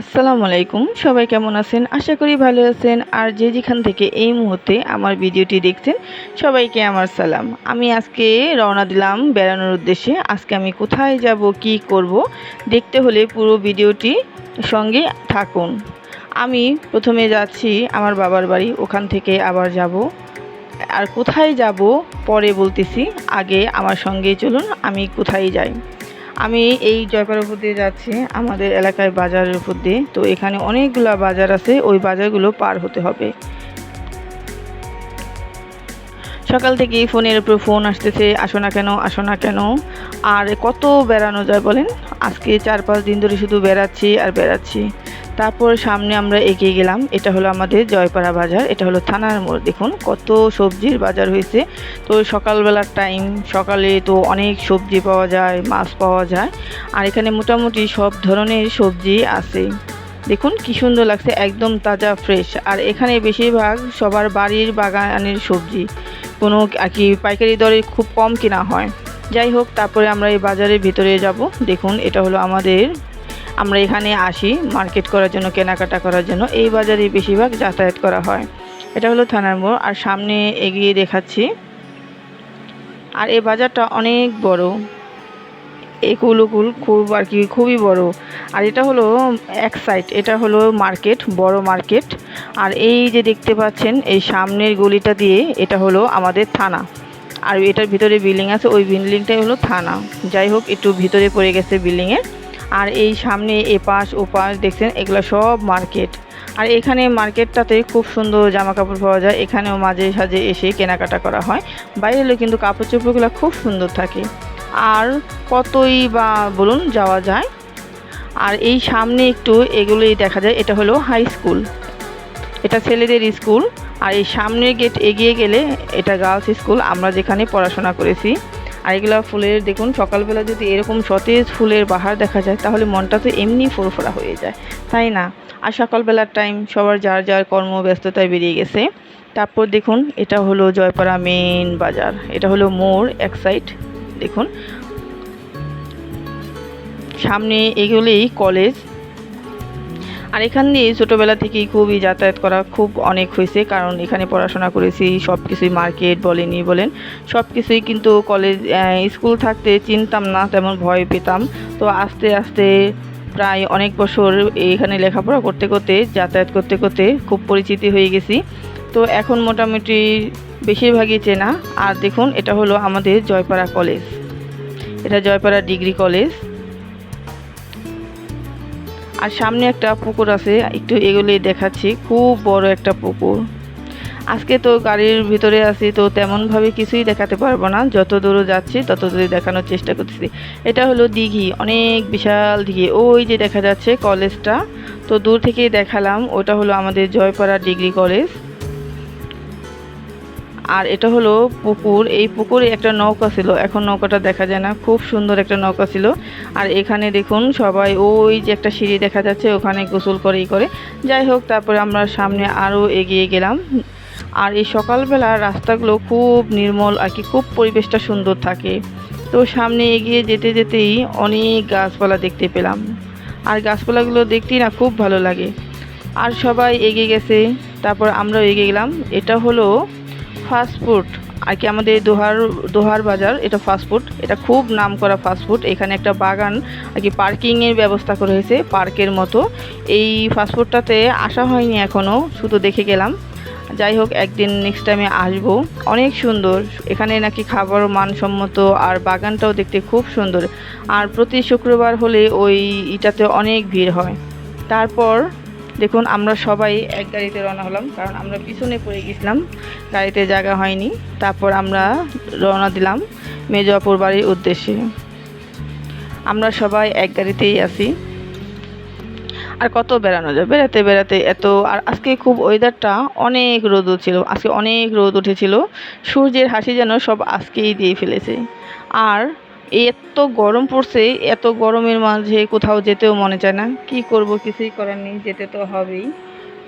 আসসালামু আলাইকুম। সবাই কেমন আছেন? আশা করি ভালো আছেন। আর যে যেখান থেকে এই মুহূর্তে আমার ভিডিওটি দেখছেন, সবাইকে আমার সালাম। আমি আজকে রওনা দিলাম বেড়ানোর উদ্দেশ্যে। আজকে আমি কোথায় যাব, কি করব, দেখতে হলে পুরো ভিডিওটি সঙ্গে থাকুন। আমি প্রথমে যাচ্ছি আমার বাবার বাড়ি, ওখান থেকে আবার যাব। আর কোথায় যাব পরে বলতেছি। আগে আমার সঙ্গে চলুন, আমি কোথায় যাই। আমি এই জয়পাড়ার উপর দিয়ে যাচ্ছি, আমাদের এলাকায় বাজারের উপর দিয়ে। তো এখানে অনেকগুলো বাজার আছে, ওই বাজারগুলো পার হতে হবে। সকাল থেকে ফোনের উপর ফোন আসতেছে, আসো না কেন, আসো না কেন। আর কত বেড়ানো যায় বলেন? আজকে চার পাঁচ দিন ধরে শুধু বেড়াচ্ছি আর বেড়াচ্ছি। তারপর সামনে আমরা এগিয়ে গেলাম। এটা হলো আমাদের জয়পাড়া বাজার। এটা হলো থানার মোড়। দেখুন কত সবজির বাজার হয়েছে। তো সকালবেলার টাইম সকালে তো অনেক সবজি পাওয়া যায়, মাছ পাওয়া যায়। আর এখানে মোটামুটি সব ধরনের সবজি আছে। দেখুন কি সুন্দর লাগছে, একদম তাজা ফ্রেশ আর এখানে বেশিরভাগ সবার বাড়ির বাগানের সবজি। কোনো আর কি পাইকারি দরে খুব কম কেনা হয়। যাই হোক, তারপরে আমরা এই বাজারের ভিতরে যাব। দেখুন, এটা হলো আমাদের আমরা এখানে আসি মার্কেট করার জন্য, কেনাকাটা করার জন্য। এই বাজারে বেশিরভাগ যাতায়াত করা হয়। এটা হলো থানার মোড়, আর সামনে এগিয়ে দেখাচ্ছি। আর এই বাজারটা অনেক বড়। একুল উকুল, খুব আর কি, খুবই বড়। আর এটা হলো এক সাইড এটা হলো মার্কেট বড় মার্কেট আর এই যে দেখতে পাচ্ছেন, এই সামনের গলিটা দিয়ে এটা হলো আমাদের থানা। আর এটার ভিতরে বিল্ডিং আছে, ওই বিল্ডিংটাই হলো থানা। যাই হোক, একটু ভিতরে পড়ে গেছে বিল্ডিংয়ের আর এই সামনে এপাশ, ওপাশ দেখছেন, এগুলো সব মার্কেট। আর এখানে মার্কেটটাতে খুব সুন্দর জামা কাপড় পাওয়া যায়। এখানেও মাঝে সাঝে এসে কেনাকাটা করা হয়। বাইরে হলে কিন্তু কাপড় চোপড়গুলো খুব সুন্দর থাকে। আর কতই বা বলুন, যাওয়া যায়। আর এই সামনে একটু এগুলোই দেখা যায়। এটা হলো হাই স্কুল এটা ছেলেদের স্কুল। আর এই সামনের গেট এগিয়ে গেলে এটা গার্লস স্কুল আমরা যেখানে পড়াশোনা করেছি আর এগুলো ফুলের, দেখুন, সকালবেলা যদি এরকম সতেজ ফুলের বাহার দেখা যায়, তাহলে মনটা তো এমনি ফোরফোরা হয়ে যায়। তাই না? আর সকালবেলার টাইম সবার যার যার কর্মব্যস্ততায় বেরিয়ে গেছে। তারপর দেখুন, এটা হলো জয়পাড়া মেন বাজার। এটা হলো মোড়, এক সাইড দেখুন। সামনে এগুলোই কলেজ আর এখান দিয়ে ছোটোবেলা থেকেই খুবই যাতায়াত করা খুব অনেক হয়েছে, কারণ এখানে পড়াশোনা করেছি সব কিছুই মার্কেট বলেনি বলেন সব কিছুই কিন্তু কলেজ স্কুল থাকতে চিনতাম না, তেমন ভয় পেতাম। তো আস্তে আস্তে প্রায় অনেক বছর এখানে লেখাপড়া করতে করতে, যাতায়াত করতে করতে খুব পরিচিতি হয়ে গেছি। তো এখন মোটামুটি বেশিরভাগই চেনা, আর দেখুন এটা হলো আমাদের জয়পাড়া কলেজ। এটা জয়পাড়া ডিগ্রি কলেজ। আর সামনে একটা পুকুর আছে, একটু এগুলি দেখাচ্ছি, খুব বড় একটা পুকুর। আজকে তো গাড়ির ভিতরে আছি, তো তেমনভাবে কিছুই দেখাতে পারব না। যত দূর যাচ্ছি, তত দূরে দেখানোর চেষ্টা করতেছি। এটা হলো দিঘি, অনেক বিশাল দিঘি। ওই যে দেখা যাচ্ছে কলেজটা, তো দূর থেকেই দেখালাম, ওটা হলো আমাদের জয়পাড়া ডিগ্রি কলেজ। আর এটা হলো পুকুর। এই পুকুরে একটা নৌকা ছিল। এখন নৌকাটা দেখা যায় না। খুব সুন্দর একটা নৌকা ছিল। আর এখানে দেখুন সবাই ওই যে একটা সিঁড়ি দেখা যাচ্ছে, ওখানে গোসল করেই করে। যাই হোক, তারপরে আমরা সামনে আরও এগিয়ে গেলাম। আর এই সকালবেলা রাস্তাগুলো খুব নির্মল আর কি, খুব পরিবেশটা সুন্দর থাকে। তো সামনে এগিয়ে যেতে যেতেই অনেক গাছপালা দেখতে পেলাম। আর গাছপালাগুলো দেখতেই না খুব ভালো লাগে। আর সবাই এগিয়ে গেছে। তারপর আমরাও এগিয়ে গেলাম। এটা হলো ফাস্টফুড আর কি আমাদের দোহার দোহার বাজার, এটা ফাস্টফুড এটা খুব নাম করা ফাস্টফুড এখানে একটা বাগান, আর কি পার্কিংয়ের ব্যবস্থা করা হয়েছে পার্কের মতো। এই ফাস্টফুডটাতে আসা হয়নি এখনও শুধু দেখে গেলাম। যাই হোক, একদিন নেক্সট টাইমে আসব। অনেক সুন্দর, এখানে নাকি খাবার মানসম্মত, আর বাগানটাও দেখতে খুব সুন্দর। আর প্রতি শুক্রবার হলে ওই ইটাতে অনেক ভিড় হয়। তারপর দেখুন, আমরা সবাই এক গাড়িতে রওনা হলাম, কারণ আমরা পিছনে পড়ে গেছিলাম, গাড়িতে জায়গা হয়নি, তারপর আমরা রওনা দিলাম মেজপুর বাড়ির উদ্দেশ্যে। আমরা সবাই এক গাড়িতেই আছি। আর কত বেড়ানো যায়? বেড়াতে বেড়াতে এত, আর আজকে খুব ওয়েদারটা অনেক রোদ ছিল আজকে অনেক রোদ উঠেছিল। সূর্যের হাসি যেন সব আজকেই দিয়ে ফেলেছে। আর এত গরম পড়ছে, এত গরমের মাঝে কোথাও যেতেও মনে চায় না। কি করব, কিছুই করার নেই, যেতে তো হবেই।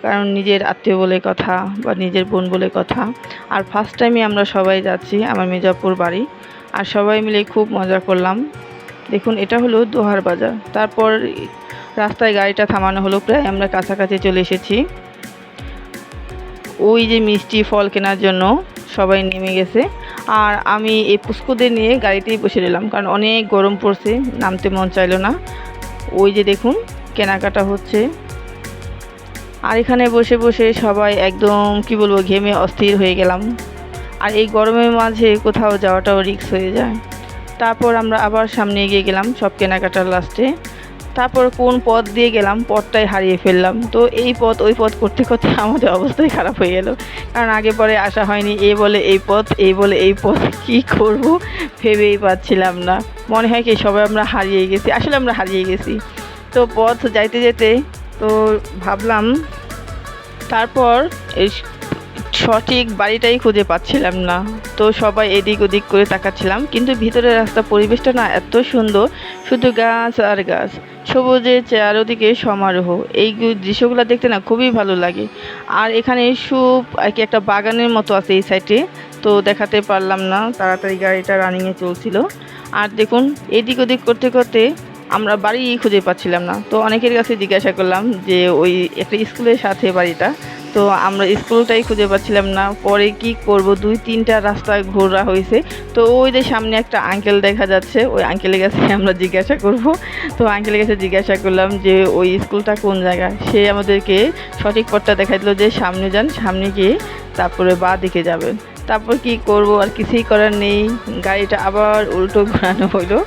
কারণ নিজের আত্মীয় বলে কথা বা নিজের বোন বলে কথা। আর ফার্স্ট টাইমে আমরা সবাই যাচ্ছি আমার মির্জাপুর বাড়ি। আর সবাই মিলে খুব মজা করলাম। দেখুন, এটা হলো দোহার বাজার। তারপর রাস্তায় গাড়িটা থামানো হলো, প্রায় আমরা কাছাকাছি চলে এসেছি। ওই যে মিষ্টি ফল কেনার জন্য সবাই নেমে গেছে। আর আমি এই পুষ্কদের নিয়ে গাড়িতেই বসে নিলাম কারণ অনেক গরম পড়ছে, নামতে মন চাইলো না। ওই যে দেখুন, কেনাকাটা হচ্ছে। আর এখানে বসে বসে সবাই একদম, কি বলব, ঘেমে অস্থির হয়ে গেলাম। আর এই গরমের মাঝে কোথাও যাওয়াটাও রিক্স হয়ে যায়। তারপর আমরা আবার সামনে এগিয়ে গেলাম সব কেনাকাটার লাস্টে। তারপর কোন পথ দিয়ে গেলাম, পথটাই হারিয়ে ফেললাম। তো এই পথ, ওই পথ করতে করতে আমাদের অবস্থাই খারাপ হয়ে গেল। কারণ আগে পরে আসা হয়নি, এ বলে এই পথ এই বলে এই পথ, কি করব ভেবেই পাচ্ছিলাম না। মনে হয় কি সবাই আমরা হারিয়ে গেছি, আসলে আমরা হারিয়ে গেছি। তো পথ যাইতে যেতে তো ভাবলাম, তারপর সঠিক বাড়িটাই খুঁজে পাচ্ছিলাম না। তো সবাই এদিক ওদিক করে তাকাচ্ছিলাম, কিন্তু ভিতরের রাস্তা পরিবেশটা না এত সুন্দর, শুধু গাছ আর গাছ। সবুজের চারোদিকে সমারোহ, এই দৃশ্যগুলো দেখতে না খুবই ভালো লাগে। আর এখানে সুপ আর কি একটা বাগানের মতো আছে এই সাইডে, তো দেখাতে পারলাম না, তাড়াতাড়ি গাড়িটা রানিংয়ে চলছিল। আর দেখুন, এদিক ওদিক করতে করতে আমরা বাড়ি খুঁজে পাচ্ছিলাম না। তো অনেকের কাছে জিজ্ঞাসা করলাম যে ওই একটা স্কুলের সাথে বাড়িটা তো আমরা স্কুলটাই খুঁজে পাচ্ছিলাম না। পরে কি করব? দুই, তিনটা রাস্তা ঘোরা হয়েছে। তো ওই যে সামনে একটা আঙ্কেল দেখা যাচ্ছে। ওই আঙ্কেলের কাছে আমরা জিজ্ঞাসা করব। তো আঙ্কেলের কাছে জিজ্ঞাসা করলাম যে, ওই স্কুলটা কোন জায়গায় সে আমাদেরকে সঠিক পথটা দেখা দিল যে, সামনে যান, সামনে গিয়ে তারপরে বা দিকে যাবেন। তারপর কি করব? আর কিছুই করার নেই। গাড়িটা আবার উল্টো ঘোরানো হলো।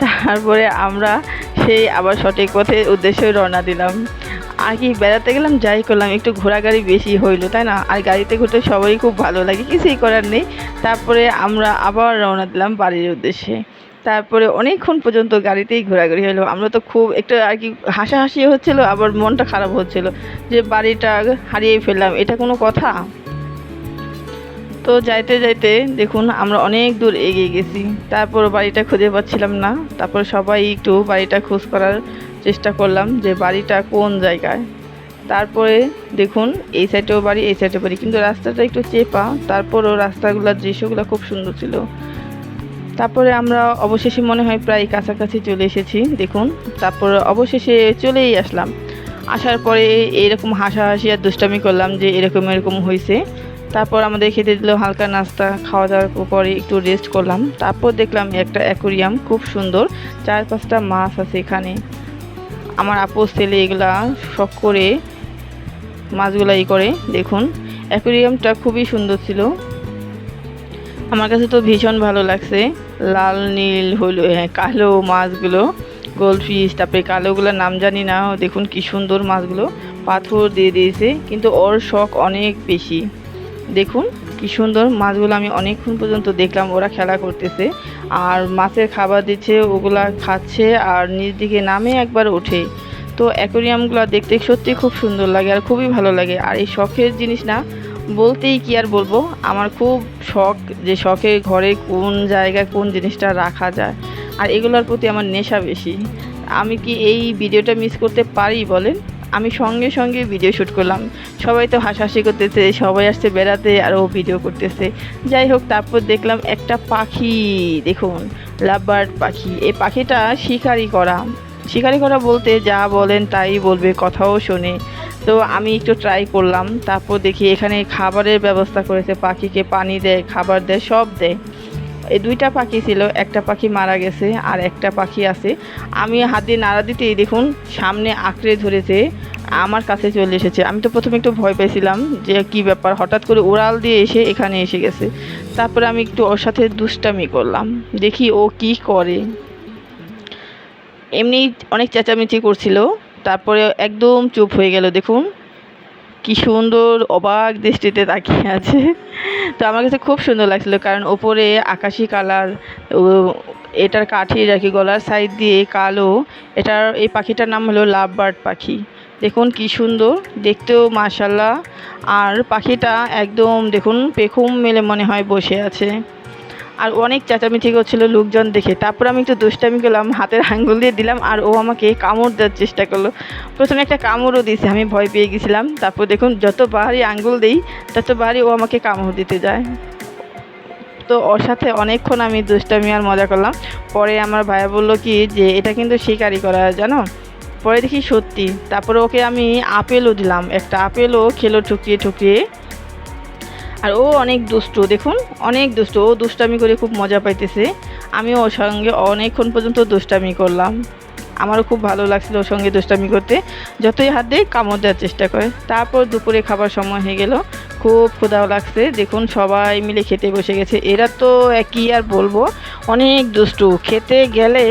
তারপরে আমরা সেই আবার সঠিক পথে উদ্দেশ্যে রওনা দিলাম। আর কি বেড়াতে গেলাম, যাই করলাম, একটু ঘোরাগাড়ি বেশি হইল, তাই না? আর গাড়িতে ঘুরতে সবারই খুব ভালো লাগে, কিছুই করার নেই। তারপরে আমরা আবার রওনা দিলাম বাড়ির উদ্দেশ্যে। তারপরে অনেকক্ষণ পর্যন্ত গাড়িতেই ঘোরাঘুরি হলো আমরা তো খুব একটু আর কি হাসাহাসি হচ্ছিল, আবার মনটা খারাপ হচ্ছিল যে বাড়িটা হারিয়ে ফেললাম, এটা কোনো কথা? তো যাইতে যাইতে দেখুন, আমরা অনেক দূর এগিয়ে গেছি। তারপর বাড়িটা খুঁজে পাচ্ছিলাম না। তারপর সবাই একটু বাড়িটা খোঁজ করার চেষ্টা করলাম যে বাড়িটা কোন জায়গায়। তারপরে দেখুন, এই সাইডেও বাড়ি, এই সাইডে বাড়ি। কিন্তু রাস্তাটা একটু চেপা, তারপরও রাস্তাগুলোর দৃশ্যগুলো খুব সুন্দর ছিল। তারপরে আমরা অবশেষে মনে হয় প্রায় কাছাকাছি চলে এসেছি, দেখুন। তারপর অবশেষে চলেই আসলাম। আসার পরে এরকম হাসাহাসি আর দুষ্টামি করলাম যে এরকম এরকম হয়েছে তারপর আমাদের খেতে দিল হালকা নাস্তা খাওয়া দাওয়ার পরে একটু রেস্ট করলাম। তারপর দেখলাম একটা অ্যাকোরিয়াম খুব সুন্দর চার পাঁচটা মাছ আছে এখানে। আমার আপোস ছেলে এগুলা শখ করে মাছগুলা ই করে, দেখুন। অ্যাকোরিয়ামটা খুবই সুন্দর ছিল। আমার কাছে তো ভীষণ ভালো লাগছে। লাল, নীল হলো হ্যাঁ কালো মাছগুলো, গোল্ডফিশ, তারপরে কালোগুলোর নাম জানি না, দেখুন কি সুন্দর মাছগুলো। পাথর দিয়ে দিয়েছে, কিন্তু ওর শখ অনেক বেশি। দেখুন, কি সুন্দর মাছগুলো আমি অনেকক্ষণ পর্যন্ত দেখলাম, ওরা খেলা করতেছে। আর মাছের খাবার দিচ্ছে, ওগুলা খাচ্ছে, আর নিচ দিকে নামে একবার ওঠে। তো অ্যাকোরিয়ামগুলো দেখতে সত্যি খুব সুন্দর লাগে আর খুবই ভালো লাগে। আর এই শখের জিনিস না, বলতেই কি আর বলব, আমার খুব শখ যে শখে ঘরে কোন জায়গায় কোন জিনিসটা রাখা যায়। আর এগুলোর প্রতি আমার নেশা বেশি। আমি কি এই ভিডিওটা মিস করতে পারি বলেন? আমি সঙ্গে সঙ্গে ভিডিও শ্যুট করলাম। সবাই তো হাসাহাসি করতেছে, সবাই আসছে বেড়াতে, আর ও ভিডিও করতেছে। যাই হোক, তারপর দেখলাম একটা পাখি, দেখুন, লাভবার্ড পাখি। এই পাখিটা শিকারি করা। শিকারি করা বলতে যা বলেন তাই বলবে, কথাও শোনে। তো আমি একটু ট্রাই করলাম, তারপর দেখি এখানে খাবারের ব্যবস্থা করেছে, পাখিকে পানি দেয়, খাবার দেয়, সব দেয়। এই দুইটা পাখি ছিল, একটা পাখি মারা গেছে আর একটা পাখি আছে। আমি হাত দিয়ে নাড়া দিতেই দেখুন, সামনে আঁকড়ে ধরেছে, আমার কাছে চলে এসেছে। আমি তো প্রথমে একটু ভয় পেয়েছিলাম যে কি ব্যাপার, হঠাৎ করে উড়াল দিয়ে এসে এখানে এসে গেছে। তারপরে আমি একটু ওর সাথে দুষ্টামি করলাম, দেখি ও কি করে। এমনি অনেক চেঁচামেচি করছিল, তারপরে একদম চুপ হয়ে গেল, দেখুন। কি সুন্দর অবাক দৃষ্টিতে তাকিয়ে আছে। তো আমার কাছে খুব সুন্দর লাগছিল কারণ ওপরে আকাশি কালার এটার কাঠির আর কি, গলার সাইড দিয়ে কালো। এটার, এই পাখিটার নাম হলো লাভ বার্ড পাখি। দেখুন কি সুন্দর, দেখতেও মাশাল্লাহ আর পাখিটা একদম, দেখুন, পেখম মেলে মনে হয় বসে আছে। আর অনেক চেঁচামেচি করছিল লোকজন দেখে। তারপর আমি একটু দুষ্টামি করলাম, হাতের আঙ্গুল দিয়ে দিলাম আর ও আমাকে কামড় দেওয়ার চেষ্টা করল। প্রথমে একটা কামড়ও দিয়েছে, আমি ভয় পেয়ে গেছিলাম। তারপর দেখুন, যত বাহারি আঙ্গুল দিই, তত বাহারি ও আমাকে কামড় দিতে যায়। তো ওর সাথে অনেকক্ষণ আমি দুষ্টামি আর মজা করলাম। পরে আমার ভাইয়া বলল কি যে, এটা কিন্তু শিকারি করা, জানো? পরে দেখি সত্যি। তারপরে ওকে আমি আপেলও দিলাম। একটা আপেলও খেলো ঠুকিয়ে ঠুকিয়ে আর ও অনেক দুষ্টু, দেখুন, অনেক দুষ্টু। ও দুষ্টামি করে খুব মজা পাইতেছে। আমি ওর সঙ্গে অনেকক্ষণ পর্যন্ত দুষ্টামি করলাম। আমারও খুব ভালো লাগছিল ওর সঙ্গে দুষ্টামি করতে। যতই হাত দিয়ে কামড় দেওয়ার চেষ্টা করে। তারপর দুপুরে খাবার সময় হয়ে গেল। খুব ক্ষুদাও লাগছে। দেখুন, সবাই মিলে খেতে বসে গেছে। এরা তো একই আর বলব, অনেক দুষ্টু। খেতে গেলে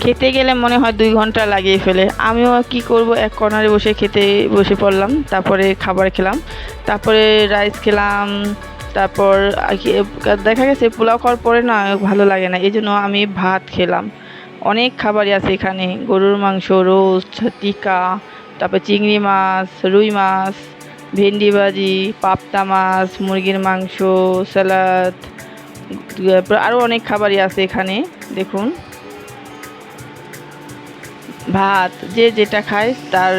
খেতে গেলে মনে হয় দুই ঘণ্টা লাগিয়ে ফেলে। আমিও কি করব? এক কর্নারে বসে খেতে বসে পড়লাম, তারপরে খাবার খেলাম। তারপরে রাইস খেলাম, তারপর দেখা গেছে পোলাও খাওয়ার পরে না ভালো লাগে না এই জন্য আমি ভাত খেলাম। অনেক খাবারই আছে এখানে, গরুর মাংস, রোস্ট টিকা তারপর চিংড়ি মাছ, রুই মাছ, ভেন্ডি ভাজি, পাবদা মাছ, মুরগির মাংস তারপর আরও অনেক খাবারই আছে এখানে, দেখুন। ভাত, যে যেটা খায় তার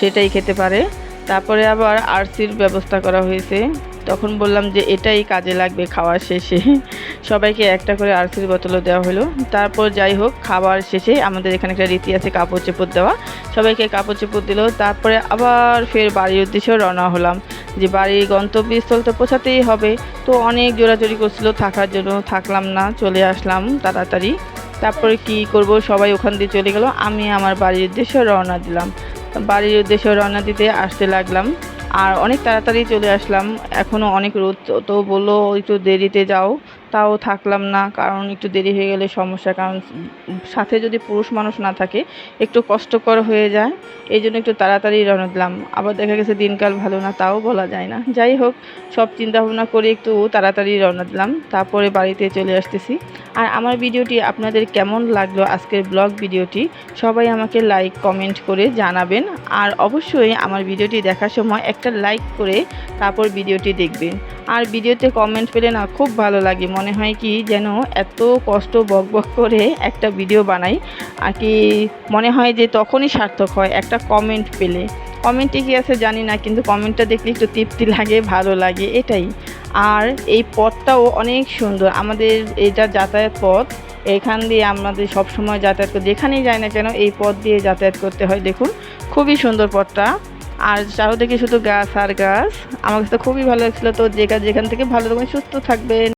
সেটাই খেতে পারে। তারপরে আবার আরসির ব্যবস্থা করা হয়েছে। তখন বললাম যে এটাই কাজে লাগবে খাওয়ার শেষে। সবাইকে একটা করে আরসির বোতলও দেওয়া হলো। তারপর যাই হোক খাবার শেষে আমাদের এখানে একটা রীতি আছে, কাপড় চোপড় দেওয়া। সবাইকে কাপড় চোপড় দিল। তারপরে আবার ফের বাড়ির উদ্দেশ্যে রওনা হলাম যে বাড়ির গন্তব্যস্থল তো পৌঁছাতেই হবে। তো অনেক জোরাজোরি করছিল থাকার জন্য। থাকলাম না, চলে আসলাম তাড়াতাড়ি। তারপরে কি করব? সবাই ওখান দিয়ে চলে গেল। আমি আমার বাড়ির উদ্দেশ্যে রওনা দিলাম। বাড়ির উদ্দেশ্যে রওনা দিতে আসতে লাগলাম। আর অনেক তাড়াতাড়ি চলে আসলাম। এখনও অনেক রোদ, তো বলল, একটু দেরিতে যাও। তাও থাকলাম না, কারণ একটু দেরি হয়ে গেলে সমস্যা, কারণ সাথে যদি পুরুষ মানুষ না থাকে, একটু কষ্টকর হয়ে যায়। এই জন্য একটু তাড়াতাড়ি রওনা দিলাম। আবার দেখা গেছে দিনকাল ভালো না, তাও বলা যায় না। যাই হোক, সব চিন্তা ভাবনা করে একটু তাড়াতাড়ি রওনা দিলাম। তারপরে বাড়িতে চলে আসতেছি। আর আমার ভিডিওটি আপনাদের কেমন লাগল আজকের ব্লগ ভিডিওটি, সবাই আমাকে লাইক কমেন্ট করে জানাবেন। আর অবশ্যই আমার ভিডিওটি দেখার সময় একটা লাইক করে তারপর ভিডিওটি দেখবেন। আর ভিডিওতে কমেন্ট পেলে না খুব ভালো লাগে, মনে হয় কি যেন এত কষ্ট বক বক করে একটা ভিডিও বানাই, আর কি মনে হয় যে তখনই সার্থক হয় একটা কমেন্ট পেলে। কমেন্টে কী আছে জানি না, কিন্তু কমেন্টটা দেখলে একটু তৃপ্তি লাগে, ভালো লাগে, এটাই। আর এই পথটাও অনেক সুন্দর। আমাদের এটা যাতায়াত পথ, এখান দিয়ে আমাদের সব সময় যাতায়াত করি যেখানেই যাই না কেন, এই পথ দিয়ে যাতায়াত করতে হয়, দেখুন। খুবই সুন্দর পথটা। আর চারোদিকে শুধু গাছ আর গাছ। আমার কাছে খুবই ভালো লাগছিল। তো যে যেখান থেকে ভালো থাকবেন, সুস্থ থাকবেন।